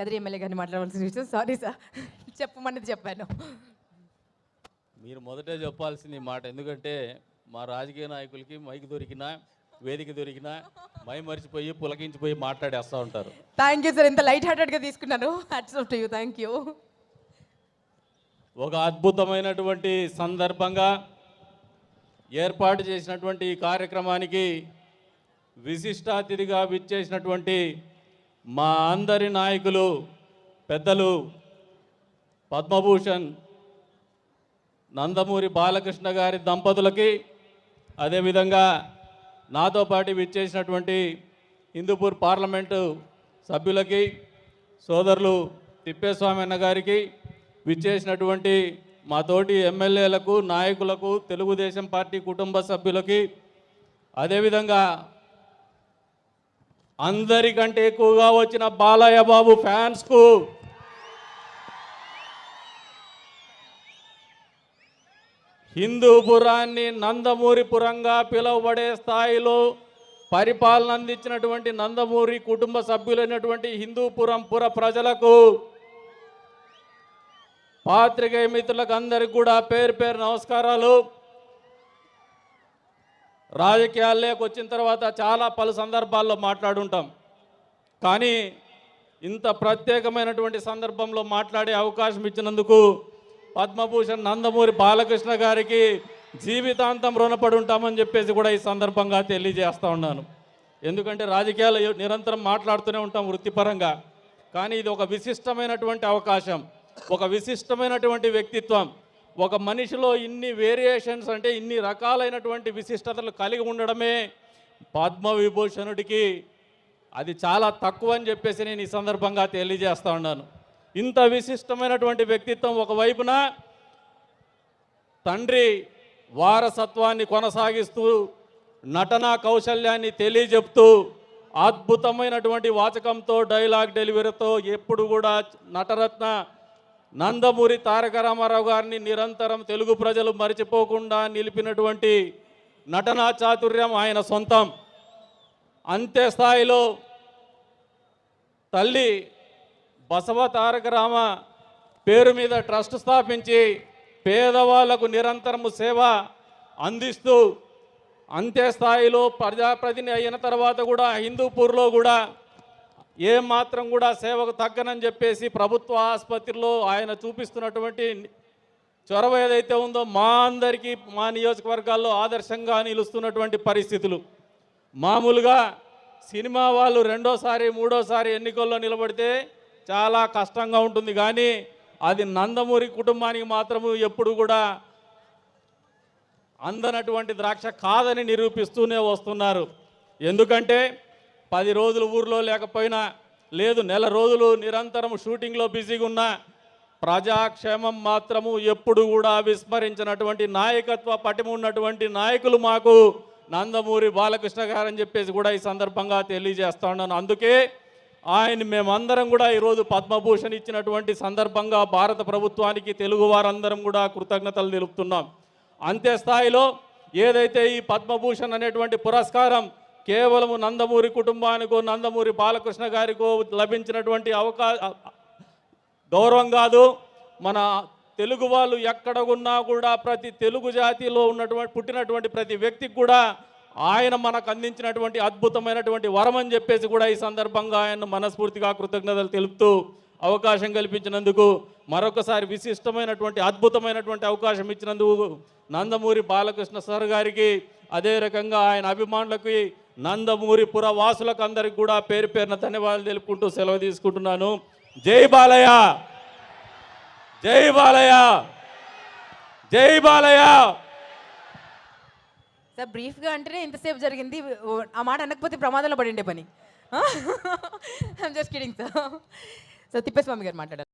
Kadiri MLA గారిని మాట్లాడవలసిన విషయం. సారీ సార్ చెప్పమన్నది చెప్పాను. మీరు మొదటే చెప్పాల్సింది మాట. ఎందుకంటే మా రాజకీయ నాయకులకి మైక్ దొరికినా వేదిక దొరికినా మై మరిచిపోయి పులకించిపోయి మాట్లాడేస్తూ ఉంటారు. థ్యాంక్ యూ సార్ ఇంత లైట్ హార్టెడ్గా తీసుకున్నాను. Hats off to you thank you ఒక అద్భుతమైనటువంటి సందర్భంగా ఏర్పాటు చేసినటువంటి ఈ కార్యక్రమానికి విశిష్టాతిథిగా విచ్చేసినటువంటి మా అందరి నాయకులు పెద్దలు పద్మభూషణ్ నందమూరి బాలకృష్ణ గారి దంపతులకి అదేవిధంగా నాతో పాటు విచ్చేసినటువంటి హిందూపూర్ పార్లమెంటు సభ్యులకి సోదరులు తిప్పేస్వామి అన్న గారికి విచ్చేసినటువంటి మా తోటి ఎమ్మెల్యేలకు నాయకులకు తెలుగుదేశం పార్టీ కుటుంబ సభ్యులకి అదేవిధంగా అందరికంటే ఎక్కువగా వచ్చిన బాలయ్య బాబు ఫ్యాన్స్కు హిందూపురాన్ని నందమూరిపురంగా పిలువబడే స్థాయిలో పరిపాలన అందించినటువంటి నందమూరి కుటుంబ సభ్యులైనటువంటి హిందూపురం పుర ప్రజలకు పాత్రికేయ మిత్రులకు అందరికి కూడా పేరు పేరు నమస్కారాలు. రాజకీయాల్లోకి వచ్చిన తర్వాత చాలా పలు సందర్భాల్లో మాట్లాడుంటాం. కానీ ఇంత ప్రత్యేకమైనటువంటి సందర్భంలో మాట్లాడే అవకాశం ఇచ్చినందుకు పద్మభూషణ్ నందమూరి బాలకృష్ణ గారికి జీవితాంతం రుణపడి ఉంటామని చెప్పేసి కూడా ఈ సందర్భంగా తెలియజేస్తూ ఉన్నాను. ఎందుకంటే రాజకీయాలు నిరంతరం మాట్లాడుతూనే ఉంటాం వృత్తిపరంగా. కానీ ఇది ఒక విశిష్టమైనటువంటి అవకాశం ఒక విశిష్టమైనటువంటి వ్యక్తిత్వం. ఒక మనిషిలో ఇన్ని వేరియేషన్స్ అంటే ఇన్ని రకాలైనటువంటి విశిష్టతలు కలిగి ఉండడమే పద్మవిభూషణుడికి అది చాలా తక్కువ అని చెప్పేసి నేను ఈ సందర్భంగా తెలియజేస్తా ఉన్నాను. ఇంత విశిష్టమైనటువంటి వ్యక్తిత్వం ఒకవైపున తండ్రి వారసత్వాన్ని కొనసాగిస్తూ నటనా కౌశల్యాన్ని తెలియజెప్తూ అద్భుతమైనటువంటి వాచకంతో డైలాగ్ డెలివరీతో ఎప్పుడు కూడా నటరత్న నందమూరి తారక రామారావు గారిని నిరంతరం తెలుగు ప్రజలు మరిచిపోకుండా నిలిపినటువంటి నటనా చాతుర్యం ఆయన సొంతం. అంతే స్థాయిలో తల్లి బసవ తారక రామ పేరు మీద ట్రస్ట్ స్థాపించి పేదవాళ్ళకు నిరంతరము సేవ అందిస్తూ అంతే స్థాయిలో ప్రజాప్రతిని అయిన తర్వాత కూడా హిందూపూర్లో కూడా ఏ మాత్రం కూడా సేవకు తగ్గనని చెప్పేసి ప్రభుత్వ ఆసుపత్రిలో ఆయన చూపిస్తున్నటువంటి చొరవ ఏదైతే ఉందో మా అందరికీ మా నియోజకవర్గాల్లో ఆదర్శంగా నిలుస్తున్నటువంటి పరిస్థితులు. మామూలుగా సినిమా వాళ్ళు రెండోసారి మూడోసారి ఎన్నికల్లో నిలబడితే చాలా కష్టంగా ఉంటుంది. కానీ అది నందమూరి కుటుంబానికి మాత్రము ఎప్పుడు కూడా అందనటువంటి ద్రాక్ష కాదని నిరూపిస్తూనే వస్తున్నారు. ఎందుకంటే పది రోజులు ఊర్లో లేకపోయినా లేదు నెల రోజులు నిరంతరం షూటింగ్లో బిజీగా ఉన్న ప్రజాక్షేమం మాత్రము ఎప్పుడు కూడా విస్మరించినటువంటి నాయకత్వ పటిమ ఉన్నటువంటి నాయకులు మాకు నందమూరి బాలకృష్ణ గారని చెప్పేసి కూడా ఈ సందర్భంగా తెలియజేస్తా ఉన్నాను అందుకే ఆయన మేమందరం కూడా ఈరోజు పద్మభూషణ్ ఇచ్చినటువంటి సందర్భంగా భారత ప్రభుత్వానికి తెలుగు వారందరం కూడా కృతజ్ఞతలు తెలుపుతున్నాం. అంతే స్థాయిలో ఏదైతే ఈ పద్మభూషణ్ అనేటువంటి పురస్కారం కేవలము నందమూరి కుటుంబానికో నందమూరి బాలకృష్ణ గారికో లభించినటువంటి అవకా గౌరవం కాదు. మన తెలుగు వాళ్ళు ఎక్కడ ఉన్నా కూడా ప్రతి తెలుగు జాతిలో ఉన్నటువంటి పుట్టినటువంటి ప్రతి వ్యక్తికి కూడా ఆయన మనకు అందించినటువంటి అద్భుతమైనటువంటి వరం అని చెప్పేసి కూడా ఈ సందర్భంగా ఆయన మనస్ఫూర్తిగా కృతజ్ఞతలు తెలుపుతూ అవకాశం కల్పించినందుకు మరొకసారి విశిష్టమైనటువంటి అద్భుతమైనటువంటి అవకాశం ఇచ్చినందుకు నందమూరి బాలకృష్ణ సార్ గారికి అదే రకంగా ఆయన అభిమానులకి నందమూరిపుర వాసులకు అందరికి కూడా పేరు పేరున ధన్యవాదాలు తెలుపుకుంటూ సెలవు తీసుకుంటున్నాను. జై బాలయ్య! జై బాలయ్య! జై బాలయ్య! సార్ బ్రీఫ్గా అంటేనే ఇంతసేపు జరిగింది. ఆ మాట అనకపోతే ప్రమాదంలో పడిండే పని. Just kidding sir so Thippeswamy garu మాట్లాడారు.